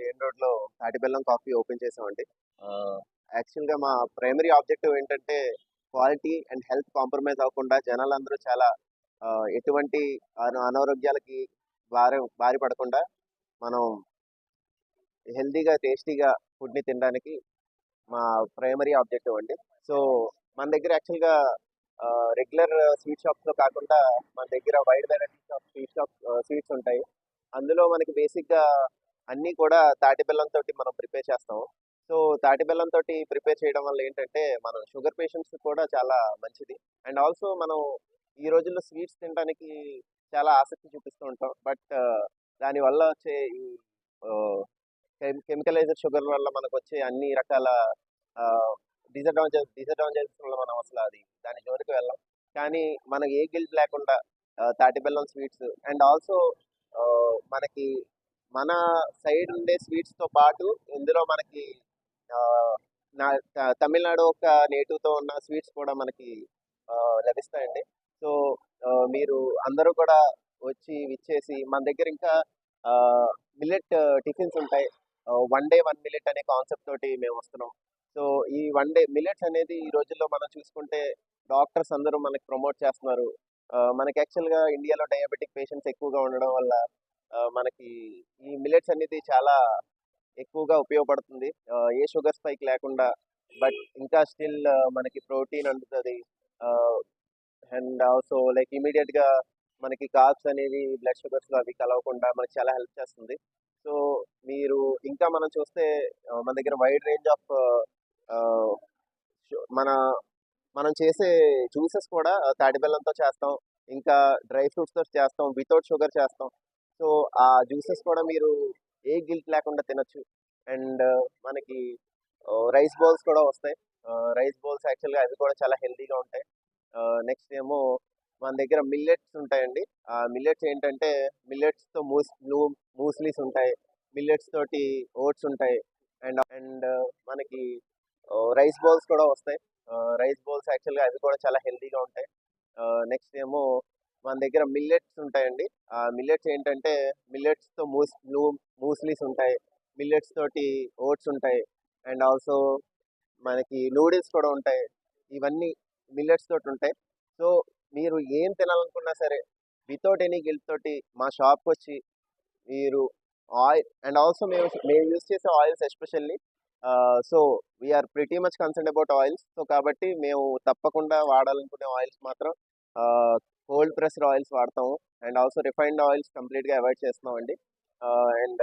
JN రోడ్లో తాటిబెల్లం coffee open చేసామండి యాక్చువల్గా మా ప్రైమరీ ఆబ్జెక్టివ్ ఏంటంటే క్వాలిటీ అండ్ హెల్త్ కాంప్రమైజ్ అవ్వకుండా జనాలందరూ చాలా ఎటువంటి అనారోగ్యాలకి బారి బారి పడకుండా మనం హెల్తీగా టేస్టీగా ఫుడ్ని తినడానికి మా ప్రైమరీ ఆబ్జెక్టివ్ అండి. సో మన దగ్గర యాక్చువల్గా రెగ్యులర్ స్వీట్ షాప్స్లో కాకుండా మన దగ్గర wide varieties of sweet shop sweets ఉంటాయి. అందులో మనకి బేసిక్గా అన్ని కూడా తాటిబెల్లం తోటి మనం ప్రిపేర్ చేస్తాం సో తాటిబెల్లం తోటి ప్రిపేర్ చేయడం వల్ల ఏంటంటే మనం షుగర్ పేషెంట్స్ కూడా చాలా మంచిది. అండ్ ఆల్సో మనం ఈ రోజుల్లో స్వీట్స్ తినడానికి చాలా ఆసక్తి చూపిస్తూ ఉంటాం. బట్ దానివల్ల వచ్చే ఈ కెమికలైజర్ షుగర్ వల్ల మనకు వచ్చే అన్ని రకాల డిసడ్వాంటేజ్ డిసడ్వాంటేజెస్ వల్ల మనం అసలు అది దాని జోలికి వెళ్ళాం. కానీ మనకి ఏ గిల్ట్ లేకుండా తాటిబెల్లం తాటి బెల్లం స్వీట్స్ అండ్ ఆల్సో మనకి మన సైడ్ ఉండే స్వీట్స్తో పాటు ఇందులో మనకి నా- తమిళనాడు ఒక నేటివ్తో ఉన్న స్వీట్స్ కూడా మనకి లభిస్తాయండి. సో మీరు అందరూ కూడా వచ్చి విచ్చేసి మన దగ్గర ఇంకా మిల్లెట్ టిఫిన్స్ ఉంటాయి. వన్ డే వన్ మిల్లెట్ అనే కాన్సెప్ట్ తోటి మేము వస్తున్నాం. సో ఈ వన్ డే మిల్లెట్స్ అనేది ఈ రోజుల్లో మనం చూసుకుంటే డాక్టర్స్ అందరూ మనకి ప్రమోట్ చేస్తున్నారు. మనకి యాక్చువల్గా ఇండియాలో డయాబెటిక్ పేషెంట్స్ ఎక్కువగా ఉండడం వల్ల మనకి ఈ మిల్లెట్స్ అనేది చాలా ఎక్కువగా ఉపయోగపడుతుంది. ఏ షుగర్ స్పైక్ లేకుండా బట్ ఇంకా స్టిల్ మనకి ప్రోటీన్ అందుతుంది. అండ్ ఆల్సో లైక్ ఇమీడియట్గా మనకి కార్బ్స్ అనేవి బ్లడ్ షుగర్స్ అవి కలవకుండా మనకి చాలా హెల్ప్ చేస్తుంది. సో మీరు ఇంకా మనం చూస్తే మన దగ్గర వైడ్ రేంజ్ ఆఫ్ మన మనం చేసే జ్యూసెస్ కూడా తాటి బెల్లంతో చేస్తాం. ఇంకా డ్రై ఫ్రూట్స్తో చేస్తాం. వితౌట్ షుగర్ చేస్తాం. సో ఆ జ్యూసెస్ కూడా మీరు ఏ గిల్ట్ లేకుండా తినొచ్చు. అండ్ మనకి రైస్ బౌల్స్ కూడా వస్తాయి. రైస్ బౌల్స్ యాక్చువల్గా అవి కూడా చాలా హెల్తీగా ఉంటాయి. నెక్స్ట్ ఏమో మన దగ్గర మిల్లెట్స్ ఉంటాయండి. ఆ మిల్లెట్స్ ఏంటంటే మిల్లెట్స్తో మూస్ మూస్లీస్ ఉంటాయి. మిల్లెట్స్ తోటి ఓట్స్ ఉంటాయి. అండ్ అండ్ మనకి రైస్ బౌల్స్ కూడా వస్తాయి. రైస్ బౌల్స్ యాక్చువల్గా అవి కూడా చాలా హెల్తీగా ఉంటాయి. నెక్స్ట్ ఏమో మన దగ్గర మిల్లెట్స్ ఉంటాయండి. ఆ మిల్లెట్స్ ఏంటంటే మిల్లెట్స్తో మూస్ మూస్లీస్ ఉంటాయి. మిల్లెట్స్ తోటి ఓట్స్ ఉంటాయి. అండ్ ఆల్సో మనకి నూడిల్స్ కూడా ఉంటాయి. ఇవన్నీ మిల్లెట్స్ తోటి ఉంటాయి. సో మీరు ఏం తినాలనుకున్నా సరే వితౌట్ ఎనీ గిల్ట్ తోటి మా షాప్కి వచ్చి మీరు ఆయిల్ అండ్ ఆల్సో మేము మేము యూస్ చేసే oils especially so we're pretty much concern about oils so కాబట్టి మేము తప్పకుండా వాడాలనుకునే ఆయిల్స్ మాత్రం కోల్డ్ ప్రెస్డ్ ఆయిల్స్ వాడతాము అండ్ ఆల్సో రిఫైన్డ్ ఆయిల్స్ కంప్లీట్గా అవాయిడ్ చేస్తున్నామండి. అండ్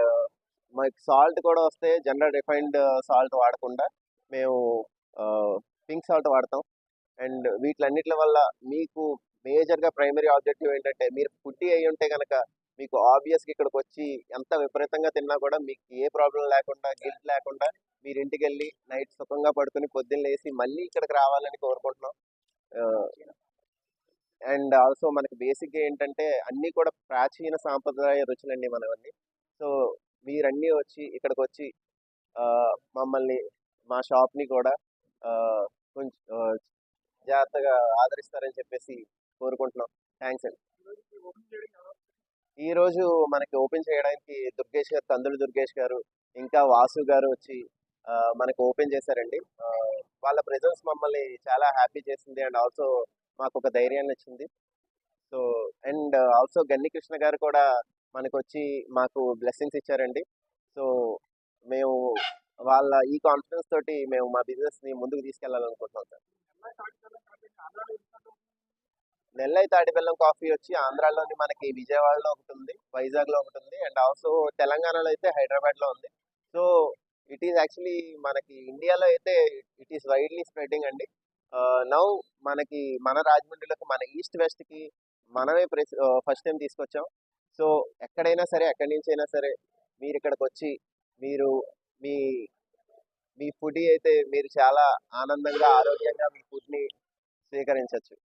మనకి సాల్ట్ కూడా వస్తే జనరల్ రిఫైన్డ్ సాల్ట్ వాడకుండా మేము పింక్ సాల్ట్ వాడతాం. అండ్ వీటిలన్నిటి వల్ల మీకు మేజర్గా ప్రైమరీ ఆబ్జెక్టివ్ ఏంటంటే మీరు ఫుడ్డీ అయి ఉంటే కనుక మీకు ఆబ్వియస్గా ఇక్కడికి వచ్చి ఎంత విపరీతంగా తిన్నా కూడా మీకు ఏ ప్రాబ్లం లేకుండా గిల్ట్ లేకుండా మీరు ఇంటికి వెళ్ళి నైట్ సుఖంగా పడుకుని పొద్దున్న లేసి మళ్ళీ ఇక్కడికి రావాలని కోరుకుంటున్నాం. అండ్ ఆల్సో మనకి బేసిక్గా ఏంటంటే అన్నీ కూడా ప్రాచీన సాంప్రదాయ రుచులండి మనవన్నీ. సో మీరన్నీ వచ్చి ఇక్కడికి వచ్చి మమ్మల్ని మా షాప్ని కూడా కొంచెం జాగ్రత్తగా ఆదరిస్తారని చెప్పేసి కోరుకుంటున్నాం. థ్యాంక్స్ అండి. ఈరోజు మనకి ఓపెన్ చేయడానికి దుర్గేష్ గారు తందులు దుర్గేష్ గారు ఇంకా వాసు గారు వచ్చి మనకు ఓపెన్ చేశారండి. వాళ్ళ ప్రెజెన్స్ మమ్మల్ని చాలా హ్యాపీ చేసింది అండ్ ఆల్సో మాకు ఒక ధైర్యాన్ని ఇచ్చింది. So and also Ganni Krishna garu కూడా మనకు వచ్చి మాకు బ్లెస్సింగ్స్ ఇచ్చారండి. సో మేము వాళ్ళ ఈ కాన్ఫిడెన్స్ తోటి మేము మా బిజినెస్ని ముందుకు తీసుకెళ్ళాలనుకుంటున్నాం సార్. నెల్లై తాటిబెల్లం కాఫీ వచ్చి ఆంధ్రాలోని మనకి విజయవాడలో ఒకటి ఉంది వైజాగ్లో ఒకటి ఉంది అండ్ ఆల్సో తెలంగాణలో అయితే హైదరాబాద్లో ఉంది. సో ఇట్ ఈస్ యాక్చువల్లీ మనకి ఇండియాలో అయితే ఇట్ ఈస్ వైడ్లీ స్ప్రెడింగ్ అండి. నౌ మనకి మన రాజమండ్రిలోకి మన ఈస్ట్ వెస్ట్కి మనమే ఫస్ట్ టైం తీసుకొచ్చాం. సో ఎక్కడైనా సరే ఎక్కడి నుంచి అయినా సరే మీరు ఇక్కడికి వచ్చి మీరు మీ మీ ఫుడ్ అయితే మీరు చాలా ఆనందంగా ఆరోగ్యంగా మీ ఫుడ్ని స్వీకరించవచ్చు